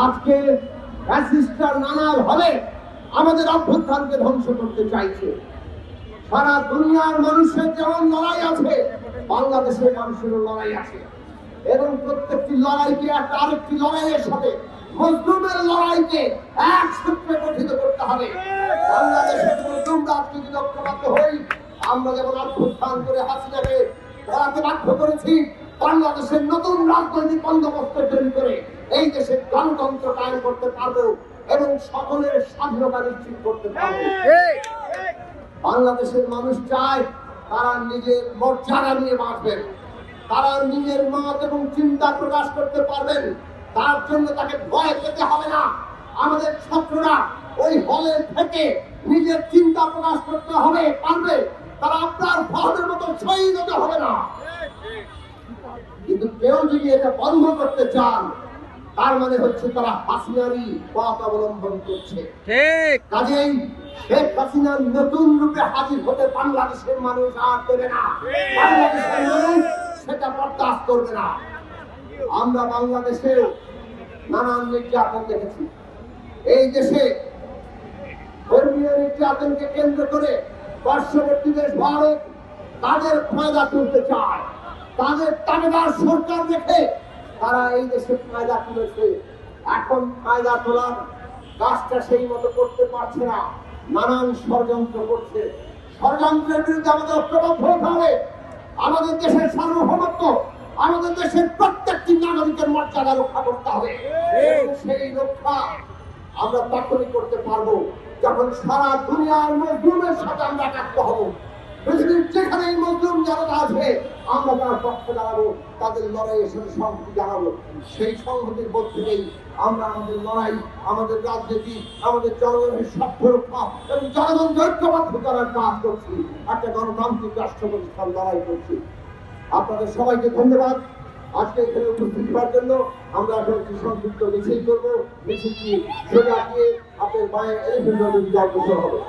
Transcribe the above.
আজকে ফ্যাসিস্টরা নানাভাবে আমাদের অভ্যুত্থানকে ধ্বংস করতে চাইছে। সারা দুনিয়ার মানুষের যেমন লড়াই আছে, বাংলাদেশের মানুষেরও লড়াই আছে। এবং প্রত্যেকটি লড়াইকে একটা আরেকটি লড়াইয়ের সাথে, মজলুমের লড়াইকে এক সূত্রে গঠিত করতে হবে। বাংলাদেশের মজলুমরা আজকে যদি ঐক্যবদ্ধ হই আমরা যেমন অভ্যুত্থান করে হাসিনাকে ধরাতে বাধ্য করেছি, বাংলাদেশের নতুন রাজনৈতিক বন্দোবস্ত তৈরি করে এই দেশের গণতন্ত্র কায়েম করতে পারব এবং সকলের স্বাধীনতা নিশ্চিত করতে পারব। বাংলাদেশের মানুষ চায় তারা নিজের মর্যাদা নিয়ে বাঁচবেন। তারা নিজের মত এবং চিন্তা প্রকাশ করতে পারবেন। তার জন্য তাকে ভয় পেতে হবে না। আমাদের ছাত্ররা ওই হলে থেকে নিজের চিন্তা প্রকাশ করতে হবে পারবে। তারা আপনার ভাবের মতো শহীদ হতে হবে না। কিন্তু কেউ যদি এটা বন্ধ করতে চান তার মানে হচ্ছে তারা হাসিনারি পথ অবলম্বন করছে। ঠিক। কাজেই শেখ হাসিনা নতুন রূপে হাজির হতে বাংলাদেশের মানুষ আর দেবে না। বাংলাদেশের মানুষ সেটা বরদাস্ত করবে না। আমরা বাংলাদেশে নানান নির্যাতন দেখেছি। এই দেশে ধর্মীয় নির্যাতনকে কেন্দ্র করে পার্শ্ববর্তী দেশ ভারত তাদের ফায়দা তুলতে চায়। তাদের তাবেদার সরকার রেখে তারা এই দেশে ফায়দা তুলেছে। এখন ফায়দা তোলার কাজটা সেই মতো করতে পারছে না। নানান ষড়যন্ত্র করছে। ষড়যন্ত্রের বিরুদ্ধে আমাদের ঐক্যবদ্ধ হতে হবে। আমাদের দেশের সার্বভৌমত্ব আমাদের দেশের প্রত্যেকটি নাগরিকের মর্যাদা রক্ষা করতে হবে। সেই রক্ষা আমরা তখনই করতে পারব যখন সারা দুনিয়ার মজলুমের সাথে আমরা একাত্ম হব। পৃথিবীর যেখানে এই মজলুম জনতা পক্ষে দাঁড়াবো তাদের লড়াইয়ের সাথে সংহতি সেই সংহতির আমরা আমাদের লড়াই, আমাদের রাজনীতি, আমাদের জনগণের স্বার্থ রক্ষা এবং করার কাজ করছি। একটা গণতান্ত্রিক রাষ্ট্র প্রতিষ্ঠান লড়াই করছি। আপনাদের সবাইকে ধন্যবাদ। আজকে এখানে উপস্থিত হওয়ার জন্য আমরা এখন একটি মিছিল করব। মিছিলটি সোজা দিয়ে আপনার মায়ের রোডে অগ্রসর হবে।